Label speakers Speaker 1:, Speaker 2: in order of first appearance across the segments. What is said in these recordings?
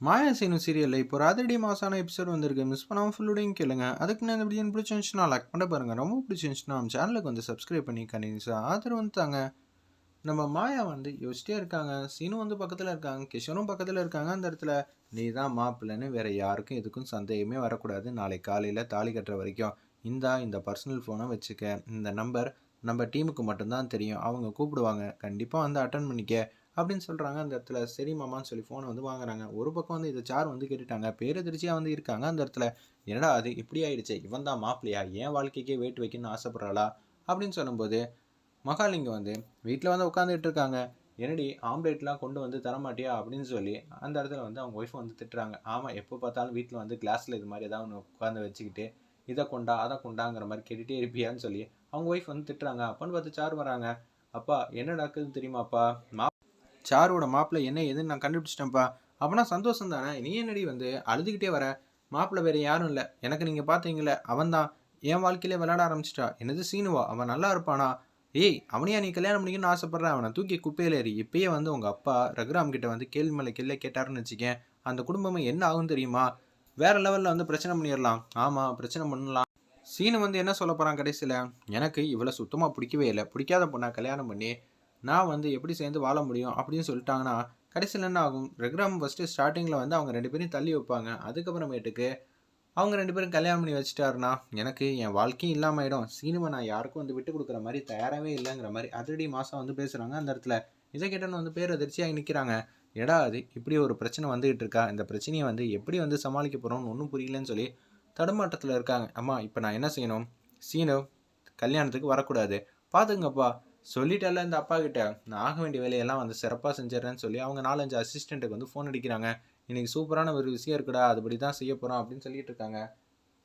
Speaker 1: மாயா சீனு சீரியலில் இப்போ ராதிரடி மாசான எபிசோட் வந்திருக்கு. மிஸ் பண்ணாமல் ஃபுல்லோடையும் கேளுங்க. அதுக்கு நான் இந்த வீடியோ பிடிச்சிருந்துச்சுன்னா லைக் பண்ண பாருங்கள் ரொம்ப பிடிச்சிருந்துச்சுன்னா நம்ம சேனலுக்கு வந்து சப்ஸ்கிரைப் பண்ணி கண்டினியூஸாக ஆதரவு வந்துட்டாங்க நம்ம மாயா வந்து யோசிச்சிட்டே இருக்காங்க. சீனு வந்து பக்கத்தில் இருக்காங்க. கிஷனும் பக்கத்தில் இருக்காங்க அந்த இடத்துல. நீ தான் மாப்பிள்ளைன்னு வேறு யாருக்கும் எதுக்கும் சந்தேகமே வரக்கூடாது. நாளை காலையில் தாலி கட்டுற வரைக்கும் இந்தா இந்த பர்சனல் ஃபோனை வச்சுக்க. இந்த நம்பர் நம்ம டீமுக்கு மட்டும்தான் தெரியும். அவங்க கூப்பிடுவாங்க. கண்டிப்பாக வந்து அட்டன் பண்ணிக்க. அப்படின்னு சொல்கிறாங்க அந்த இடத்துல சரி மாமான்னு சொல்லி ஃபோனை வந்து வாங்குறாங்க. ஒரு பக்கம் வந்து இதை சார் வந்து கேட்டுட்டாங்க. பேரதிர்ச்சியாக வந்து இருக்காங்க அந்த இடத்துல. என்னடா அது? இப்படி ஆயிடுச்சு. இவன் தான் மாப்பிள்ளையா? என் வாழ்க்கைக்கே வெயிட் வைக்கணும்னு ஆசைப்படுறாளா? அப்படின்னு சொல்லும்போது மகாலிங்கம் வந்து வீட்டில் வந்து உட்காந்துட்டு இருக்காங்க. என்னடி ஆம்லேட்லாம் கொண்டு வந்து தரமாட்டியா? அப்படின்னு சொல்லி அந்த இடத்துல வந்து அவங்க ஒய்ஃப் வந்து திட்டுறாங்க. ஆமாம் எப்போ பார்த்தாலும் வீட்டில் வந்து கிளாஸில் இது மாதிரி ஏதாவது ஒன்று உட்காந்து வச்சுக்கிட்டு இதை கொண்டா அதை கொண்டாங்கிற மாதிரி கேட்டுகிட்டே இருப்பியான்னு சொல்லி அவங்க ஒய்ஃப் வந்து திட்டுறாங்க. அப்பன்னு பார்த்து சார் வராங்க. அப்பா என்ன நடக்குதுன்னு தெரியுமாப்பா? மா சாரோட மாப்பிள்ளை என்ன எதுன்னு நான் கண்டுபிடிச்சிட்டேன்ப்பா. அப்போனா சந்தோஷம் தானே? நீ என்னடி வந்து அழுதுகிட்டே வர? மாப்பிள்ளை வேறு யாரும் இல்லை. எனக்கு நீங்கள் பார்த்தீங்களே அவன் தான். என் வாழ்க்கையிலே விளையாட ஆரம்பிச்சிட்டா. என்னது சீனுவா? அவன் நல்லா இருப்பானா? ஏய் அவனையா நீ கல்யாணம் பண்ணிக்கணும்னு ஆசைப்பட்றேன் அவனை தூக்கி குப்பையில் ஏறி. இப்பயே வந்து உங்கள் அப்பா ரகுராம் கிட்ட வந்து கேள்வி மேலே கேள்வி கேட்டாருன்னு வச்சுக்கேன். அந்த குடும்பமே என்ன ஆகும் தெரியுமா? வேறு லெவலில் வந்து பிரச்சனை பண்ணிடலாம். ஆமாம் பிரச்சனை பண்ணலாம். சீனு வந்து என்ன சொல்ல போகிறான் கடைசியில்? எனக்கு இவ்வளோ சுத்தமாக பிடிக்கவே இல்லை. பிடிக்காத பொண்ணை கல்யாணம் பண்ணி நான் வந்து எப்படி சேர்ந்து வாழ முடியும் அப்படின்னு சொல்லிட்டாங்கன்னா கடைசியில் என்ன ஆகும்? ரெகுராம் ஃபஸ்ட்டு ஸ்டார்டிங்கில் வந்து அவங்க ரெண்டு பேரையும் தள்ளி வைப்பாங்க. அதுக்கப்புறமேட்டுக்கு அவங்க ரெண்டு பேரும் கல்யாணம் பண்ணி வச்சுட்டாருன்னா எனக்கு என் வாழ்க்கையும் இல்லாமல் ஆகிடும் சீனுவை நான் யாருக்கும் வந்து விட்டு கொடுக்குற மாதிரி தயாராகவே இல்லைங்கிற மாதிரி அதிரடி மாதம் வந்து பேசுகிறாங்க அந்த இடத்துல. இதை கேட்டோன்னு வந்து பேர் அதிர்ச்சியாக நிற்கிறாங்க எடா அது இப்படி ஒரு பிரச்சனை வந்துகிட்டு இருக்கா? இந்த பிரச்சனையை வந்து எப்படி வந்து சமாளிக்க போகிறோம்னு ஒன்றும் புரியலன்னு சொல்லி தடுமாட்டத்தில் இருக்காங்க. அம்மா இப்போ நான் என்ன செய்யணும்? சீனு கல்யாணத்துக்கு வரக்கூடாது. பார்த்துங்கப்பா சொல்லிட்டால இந்த அப்பா கிட்ட. நான் ஆக வேண்டிய வேலையெல்லாம் வந்து சிறப்பாக செஞ்சிடறேன்னு சொல்லி அவங்க நாலஞ்சு அசிஸ்டண்ட்டுக்கு வந்து ஃபோன் அடிக்கிறாங்க. இன்றைக்கி சூப்பரான ஒரு விஷயம் இருக்குடா அதுபடி தான் செய்ய போகிறோம் அப்படின்னு சொல்லிட்டு இருக்காங்க.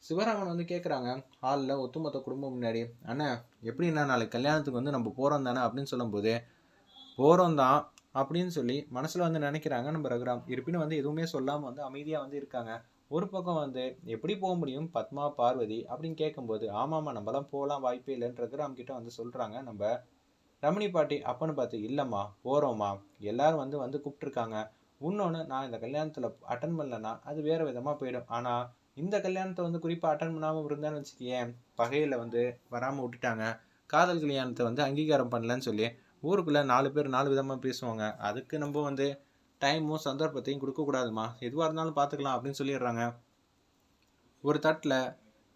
Speaker 1: சிவராமன் வந்து கேட்குறாங்க ஹாலில் ஒத்துமொத்த குடும்பம் முன்னாடி அண்ணா எப்படின்னா நாளைக்கு கல்யாணத்துக்கு வந்து நம்ம போகிறோம் தானே? அப்படின்னு சொல்லும்போது போகிறோம் தான் அப்படின்னு சொல்லி மனசில் வந்து நினைக்கிறாங்க நம்ம ரகுராம். இருப்பினும் வந்து எதுவுமே சொல்லாமல் வந்து அமைதியாக வந்து இருக்காங்க. ஒரு பக்கம் வந்து எப்படி போக முடியும் பத்மா பார்வதி அப்படின்னு கேட்கும்போது ஆமாம்மா நம்மளாம் போகலாம் வாய்ப்பே இல்லைன்றது ரகுராம் கிட்ட வந்து சொல்கிறாங்க நம்ம ரமணி பாட்டி அப்பன்னு பார்த்து இல்லைம்மா போகிறோம்மா எல்லாரும் வந்து வந்து கூப்பிட்ருக்காங்க இன்னொன்று நான் இந்த கல்யாணத்தில் அட்டன் பண்ணலன்னா அது வேறு விதமாக போயிடும். ஆனால் இந்த கல்யாணத்தை வந்து குறிப்பாக அட்டன் பண்ணாமல் இருந்தேன்னு வச்சுக்கேன் பகையில் வந்து வராமல் விட்டுட்டாங்க. காதல் கல்யாணத்தை வந்து அங்கீகாரம் பண்ணலன்னு சொல்லி ஊருக்குள்ளே நாலு பேர் நாலு விதமாக பேசுவாங்க. அதுக்கு நம்ம வந்து டைமும் சந்தர்ப்பத்தையும் கொடுக்கக்கூடாதுமா. எதுவாக இருந்தாலும் பார்த்துக்கலாம் அப்படின்னு சொல்லிடுறாங்க. ஒரு தட்டில்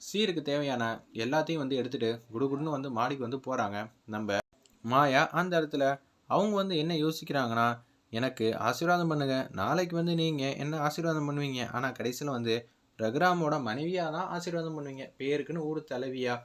Speaker 1: சீருக்கு தேவையான எல்லாத்தையும் வந்து எடுத்துகிட்டு குடுகுடுன்னு வந்து மாடிக்கு வந்து போகிறாங்க நம்ம மாயா அந்த இடத்துல அவங்க வந்து என்ன யோசிக்கிறாங்கன்னா எனக்கு ஆசீர்வாதம் பண்ணுங்க. நாளைக்கு வந்து நீங்கள் என்ன ஆசீர்வாதம் பண்ணுவீங்க? ஆனால் கடைசியில் வந்து ரகுராமோட மனைவியாக தான் ஆசீர்வாதம் பண்ணுவீங்க. பேருக்குன்னு ஊர் தலைவியா.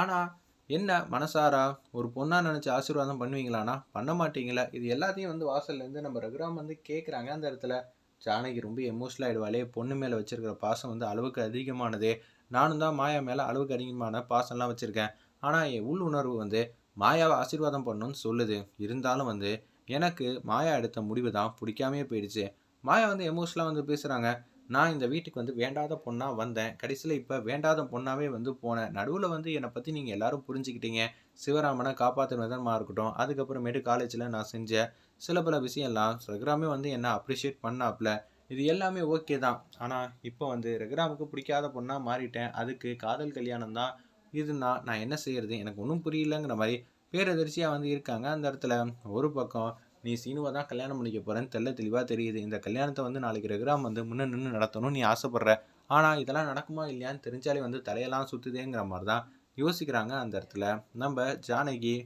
Speaker 1: ஆனால் என்ன மனசாரா? ஒரு பொண்ணாக நினச்சி ஆசீர்வாதம் பண்ணுவீங்களானா பண்ண மாட்டீங்களா? இது எல்லாத்தையும் வந்து வாசல்லேருந்து நம்ம ரகுராம் வந்து கேட்குறாங்க அந்த இடத்துல ஜானகி ரொம்ப எமோஷனல் ஆகிடுவாளே பொண்ணு மேலே வச்சுருக்கிற பாசம் வந்து அளவுக்கு அதிகமானது. நானும் தான் மாயா மேலே அளவுக்கு அதிகமான பாசம்லாம் வச்சுருக்கேன். ஆனால் என் உள் உணர்வு வந்து மாயாவை ஆசீர்வாதம் பண்ணணும்னு சொல்லுது. இருந்தாலும் வந்து எனக்கு மாயா எடுத்த முடிவு தான் பிடிக்காமையே போயிடுச்சு. மாயா வந்து எமோஷனலாக வந்து பேசுகிறாங்க நான் இந்த வீட்டுக்கு வந்து வேண்டாத பொண்ணாக வந்தேன். கடைசியில் இப்போ வேண்டாத பொண்ணாகவே வந்து போனேன். நடுவில் வந்து என்னை பற்றி நீங்கள் எல்லாரும் புரிஞ்சுக்கிட்டீங்க. சிவராமனை காப்பாற்றுற விதமாக இருக்கட்டும். அதுக்கப்புறமேட்டு காலேஜில் நான் செஞ்ச சில பல விஷயம்லாம் ரகுராமே வந்து என்னை அப்ரிஷியேட் பண்ணாப்புல. இது எல்லாமே ஓகே தான். ஆனால் இப்போ வந்து ரகுராமுக்கு பிடிக்காத பொண்ணாக மாறிட்டேன். அதுக்கு காதல் கல்யாணம் தான். இதுனா நான் என்ன செய்யறது? எனக்கு ஒன்றும் புரியலங்கிற மாதிரி பேரதிர்ச்சியாக வந்து இருக்காங்க அந்த இடத்துல. ஒரு பக்கம் நீ சீனுவை தான் கல்யாணம் பண்ணிக்க போகிறேன்னு தெல்ல தெளிவாக தெரியுது. இந்த கல்யாணத்தை வந்து நாளைக்கு ரெகுராம் வந்து முன்ன நின்று நடத்தணும் நீ ஆசைப்படுற. ஆனால் இதெல்லாம் நடக்குமா இல்லையான்னு தெரிஞ்சாலே வந்து தலையெல்லாம் சுற்றுதேங்கிற மாதிரி தான் யோசிக்கிறாங்க அந்த இடத்துல. நம்ம ஜானகி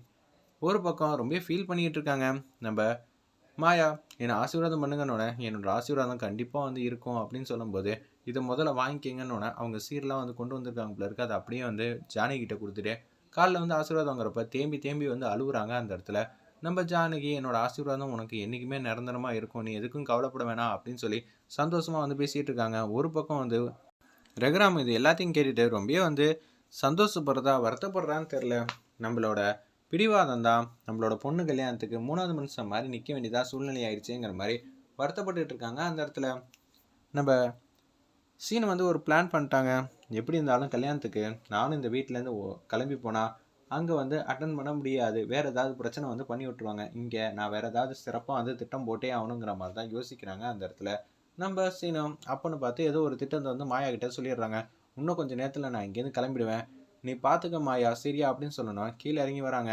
Speaker 1: ஒரு பக்கம் ரொம்ப ஃபீல் பண்ணிகிட்டு இருக்காங்க. நம்ம மாயா என்னை ஆசீர்வாதம் பண்ணுங்கன்னோட என்னோட ஆசீர்வாதம் கண்டிப்பாக வந்து இருக்கும் அப்படின்னு சொல்லும்போது இதை முதல்ல வாங்கிக்கிங்கன்னொன்னே அவங்க சீரெலாம் வந்து கொண்டு வந்திருக்காங்க போல இருக்குது அதை அப்படியே வந்து ஜானகிட்ட கொடுத்துட்டு காலில் வந்து ஆசீர்வாதம் வாங்குறப்ப தேம்பி தேம்பி வந்து அழுகுறாங்க அந்த இடத்துல. நம்ம ஜானகி என்னோட ஆசீர்வாதம் உனக்கு என்றைக்குமே நிரந்தரமாக இருக்கும். நீ எதுக்கும் கவலைப்பட வேணாம் அப்படின்னு சொல்லி சந்தோஷமாக வந்து பேசிகிட்டு இருக்காங்க. ஒரு பக்கம் வந்து ரகுராம் இது எல்லாத்தையும் கேட்டுட்டு ரொம்பவே வந்து சந்தோஷப்படுறதா வருத்தப்படுறான்னு தெரில நம்மளோட பிடிவாதம் தான். நம்மளோட பொண்ணு கல்யாணத்துக்கு மூணாவது மனுஷன் மாதிரி நிற்க வேண்டியதாக சூழ்நிலை ஆயிடுச்சுங்கிற மாதிரி வருத்தப்பட்டுட்டு இருக்காங்க. அந்த இடத்துல நம்ம சீனை வந்து ஒரு பிளான் பண்ணிட்டாங்க. எப்படி இருந்தாலும் கல்யாணத்துக்கு நானும் இந்த வீட்டிலேருந்து கிளம்பி போனால் அங்கே வந்து அட்டன் பண்ண முடியாது. வேறு ஏதாவது பிரச்சனை வந்து பண்ணி விட்ருவாங்க இங்கே நான் வேறு ஏதாவது சிறப்பாக வந்து திட்டம் போட்டே ஆகணுங்கிற மாதிரி தான் யோசிக்கிறாங்க அந்த இடத்துல. நம்ம சீனம் அப்பன்னு பார்த்து ஏதோ ஒரு திட்டத்தை வந்து மாயா கிட்ட சொல்லிடுறாங்க. இன்னும் கொஞ்சம் நேரத்தில் நான் இங்கேருந்து கிளம்பிடுவேன். நீ பார்த்துக்க மாயா சரியா? அப்படின்னு சொல்லணும் கீழே இறங்கி வராங்க.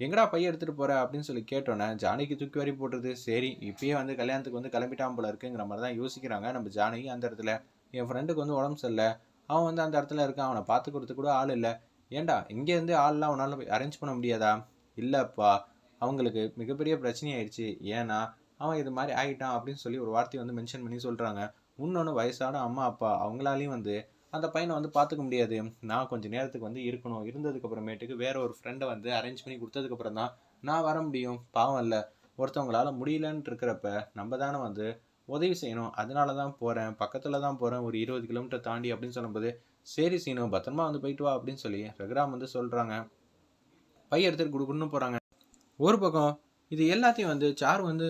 Speaker 1: எங்கடா பையன் எடுத்துகிட்டு போற? அப்படின்னு சொல்லி கேட்டோன்னே ஜானகி தூக்கி வரி போட்டுருது. சரி இப்பயே வந்து கல்யாணத்துக்கு வந்து கிளம்பிட்டான் போல இருக்குங்கிற மாதிரி தான் யோசிக்கிறாங்க நம்ம ஜானகி அந்த இடத்துல. என் ஃப்ரெண்டுக்கு வந்து உடம்பு சரியில்லை. அவன் வந்து அந்த இடத்துல இருக்கான். அவனை பார்த்துக்கிறதுக்கு கூட ஆள் இல்லை. ஏன்டா இங்கேருந்து ஆள்லாம் அவனால் அரேஞ்ச் பண்ண முடியாதா? இல்லைப்பா அவங்களுக்கு மிகப்பெரிய பிரச்சனை ஆயிடுச்சு ஏன்னா அவன் இது மாதிரி ஆகிட்டான் அப்படின்னு சொல்லி ஒரு வார்த்தையை வந்து மென்ஷன் பண்ணி சொல்கிறாங்க இன்னொன்று வயசான அம்மா அப்பா அவங்களாலையும் வந்து அந்த பையனை வந்து பார்த்துக்க முடியாது. நான் கொஞ்சம் நேரத்துக்கு வந்து இருக்கணும். இருந்ததுக்கப்புறமேட்டுக்கு வேற ஒரு ஃப்ரெண்டை வந்து அரேஞ்ச் பண்ணி கொடுத்ததுக்கப்புறம் தான் நான் வர முடியும். பாவம் இல்லை. ஒருத்தவங்களால முடியலன்னு இருக்கிறப்ப நம்ம தானே வந்து உதவி செய்யணும். அதனால தான் போகிறேன் பக்கத்தில் தான் போகிறேன் ஒரு இருபது கிலோமீட்டர் தாண்டி அப்படின்னு சொல்லும்போது சரி சீனோ பத்திரமா வந்து போயிட்டு வா அப்படின்னு சொல்லி ரகுராம் வந்து சொல்கிறாங்க பை எடுத்துகிட்டு கொடுக்கணும்னு போகிறாங்க ஒரு பக்கம் இது எல்லாத்தையும் வந்து சார் வந்து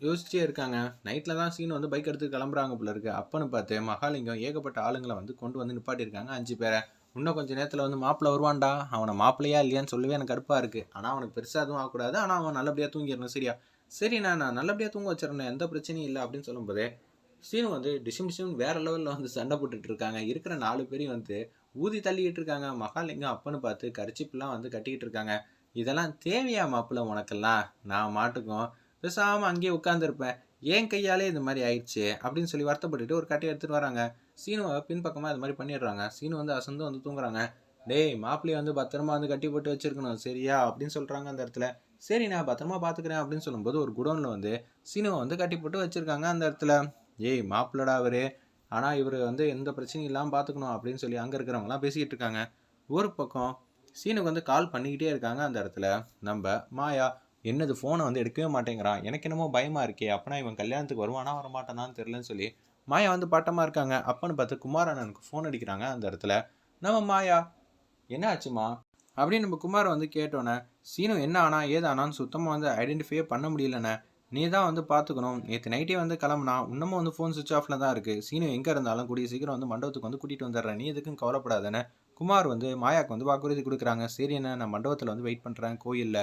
Speaker 1: யோசிச்சே இருக்காங்க. நைட்டில் தான் சீன் வந்து பைக் எடுத்து கிளம்புறாங்க போல இருக்கு. அப்பன்னு பார்த்து மகாலிங்கம் ஏகப்பட்ட ஆளுங்களை வந்து கொண்டு வந்து நிப்பாட்டியிருக்காங்க. அஞ்சு பேரை. இன்னும் கொஞ்சம் நேரத்தில் வந்து மாப்பிள்ளை வருவான்டா. அவனை மாப்பிள்ளையா இல்லையான்னு சொல்லவே எனக்கு கடுப்பாக இருக்குது ஆனால் அவனுக்கு பெருசாக எதுவும் ஆகக்கூடாது. ஆனால் அவன் நல்லபடியாக தூங்கிடணும். சரியா? சரி நான் நான் நல்லபடியாக தூங்க வச்சிடணும் எந்த பிரச்சனையும் இல்லை அப்படின்னு சொல்லும்போதே சீனு வந்து டிஷம் டிஷம் வேறு லெவலில் வந்து சண்டை போட்டுட்டு இருக்காங்க. இருக்கிற நாலு பேரையும் வந்து ஊதி தள்ளிக்கிட்டு இருக்காங்க. மகாலிங்கம் அப்பன்னு பார்த்து கரிச்சிப்புலாம் வந்து கட்டிக்கிட்டு இருக்காங்க. இதெல்லாம் தேவையா மாப்பிள்ள உனக்கெல்லாம்? நான் மாட்டுக்கும் பேசாமல் அங்கேயே உட்காந்துருப்பேன் ஏன் கையாலே இது மாதிரி ஆயிடுச்சு? அப்படின்னு சொல்லி வருத்தப்பட்டுட்டு ஒரு கட்டையை எடுத்துகிட்டு வராங்க. சீனுவை பின்பக்கமாக இது மாதிரி பண்ணிடுறாங்க. சீனு வந்து அசந்து வந்து தூங்குறாங்க. டேய் மாப்பிள்ளையை வந்து பத்திரமா வந்து கட்டி போட்டு வச்சிருக்கணும். சரியா? அப்படின்னு சொல்கிறாங்க அந்த இடத்துல. சரி நான் பத்திரமா பார்த்துக்கிறேன் அப்படின்னு சொல்லும்போது ஒரு குடோனில் வந்து சீனுவை வந்து கட்டி போட்டு வச்சுருக்காங்க அந்த இடத்துல. ஏய் மாப்பிள்ளடா அவரு. ஆனால் இவர் வந்து எந்த பிரச்சனையும் இல்லாமல் பார்த்துக்கணும் அப்படின்னு சொல்லி அங்கே இருக்கிறவங்களாம் பேசிக்கிட்டு இருக்காங்க. ஒரு பக்கம் சீனுக்கு வந்து கால் பண்ணிக்கிட்டே இருக்காங்க அந்த இடத்துல. நம்ம மாயா என்னது ஃபோனை வந்து எடுக்கவே மாட்டேங்கிறான். எனக்கு என்னமோ பயமாக இருக்கே. அப்பனா இவன் கல்யாணத்துக்கு வருவானா வரமாட்டானான்னு தெரிலன்னு சொல்லி மாயா வந்து பட்டமாக இருக்காங்க. அப்பன்னு பார்த்து குமார் அண்ணனுக்கு ஃபோன் அடிக்கிறாங்க அந்த இடத்துல. நம்ம மாயா என்ன ஆச்சுமா அப்படின்னு நம்ம குமாரை வந்து கேட்டோன்னே சீனு என்ன ஆனா ஏதானான்னு சுத்தமாக வந்து ஐடென்டிஃபையே பண்ண முடியலண்ணே. நீ தான் வந்து பார்த்துக்கணும் நேற்று நைட்டே வந்து கிளம்புனா இன்னமும் வந்து ஃபோன் சுவிச் ஆஃபில் தான் இருக்குது சீனு எங்கே இருந்தாலும் கூடிய சீக்கிரம் வந்து மண்டபத்துக்கு வந்து கூட்டிகிட்டு வந்துடுறேன். நீ எதுக்கும் கவலைப்படாதானே குமார் வந்து மாயாக்கு வந்து வாக்குறுதி கொடுக்குறாங்க. சரி என்ன நான் மண்டபத்தில் வந்து வெயிட் பண்ணுறேன் கோயிலில்.